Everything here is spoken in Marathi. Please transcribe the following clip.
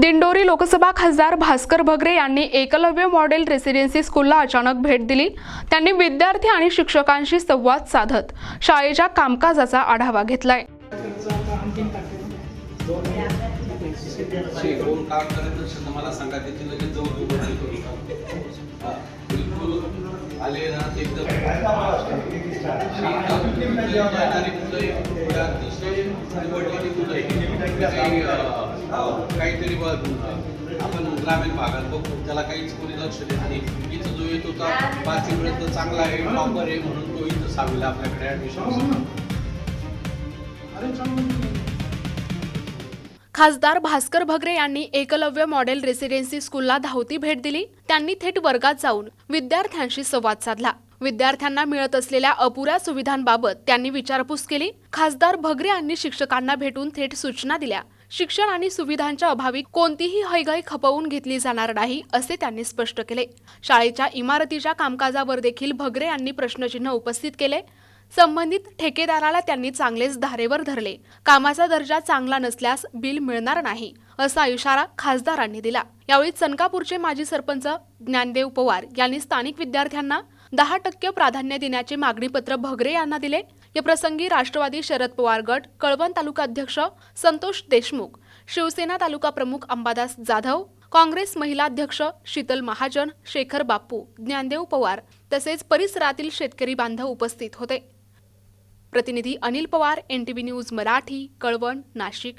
दिंडोरी लोकसभा खासदार भास्कर भगरे यांनी एकलव्य मॉडेल रेसिडेन्सी स्कूलला अचानक भेट दिली. त्यांनी विद्यार्थी आणि शिक्षकांशी संवाद साधत शाळेच्या कामकाजाचा आढावा घेतलाय. राहतो. हा, काहीतरी आपण ग्रामीण भागात बघतो त्याला काहीच कोणी लक्ष देत नाही. इथं जो येतो तो पाचवीपर्यंत चांगला आहे टॉपर आहे म्हणून तो इथं सहावीला आपल्याकडे ऍडमिशन खासदार भास्कर भगरे यांनी एकलव्य मॉडेल रेसिडेन्सी स्कूलला धावती भेट दिली. त्यांनी थेट वर्गात जाऊन विद्यार्थ्यांशी संवाद साधला. विद्यार्थ्यांना मिळत असलेल्या अपुऱ्या सुविधांबाबत त्यांनी विचारपूस केली. खासदार भगरे यांनी शिक्षकांना भेटून थेट सूचना दिल्या. शिक्षण आणि सुविधांच्या अभावी कोणतीही हयगाई खपवून घेतली जाणार नाही असे त्यांनी स्पष्ट केले. शाळेच्या इमारतीच्या कामकाजावर देखील भगरे यांनी प्रश्नचिन्ह उपस्थित केले. संबंधित ठेकेदाराला त्यांनी चांगलेच धारेवर धरले. कामाचा दर्जा चांगला नसल्यास बिल मिळणार नाही असा इशारा खासदारांनी दिला. यावेळी चनकापूरचे माजी सरपंच ज्ञानदेव पवार यांनी स्थानिक विद्यार्थ्यांना दहा टक्के प्राधान्य देण्याचे मागणीपत्र भगरे यांना दिले. या प्रसंगी राष्ट्रवादी शरद पवार गट कळवण तालुका अध्यक्ष संतोष देशमुख शिवसेना तालुका प्रमुख अंबादास जाधव काँग्रेस महिला अध्यक्ष शीतल महाजन शेखर बापू ज्ञानदेव पवार तसेच परिसरातील शेतकरी बांधव उपस्थित होते. प्रतिनिधी अनिल पवार एनटीव्ही न्यूज मराठी कळवण नाशिक.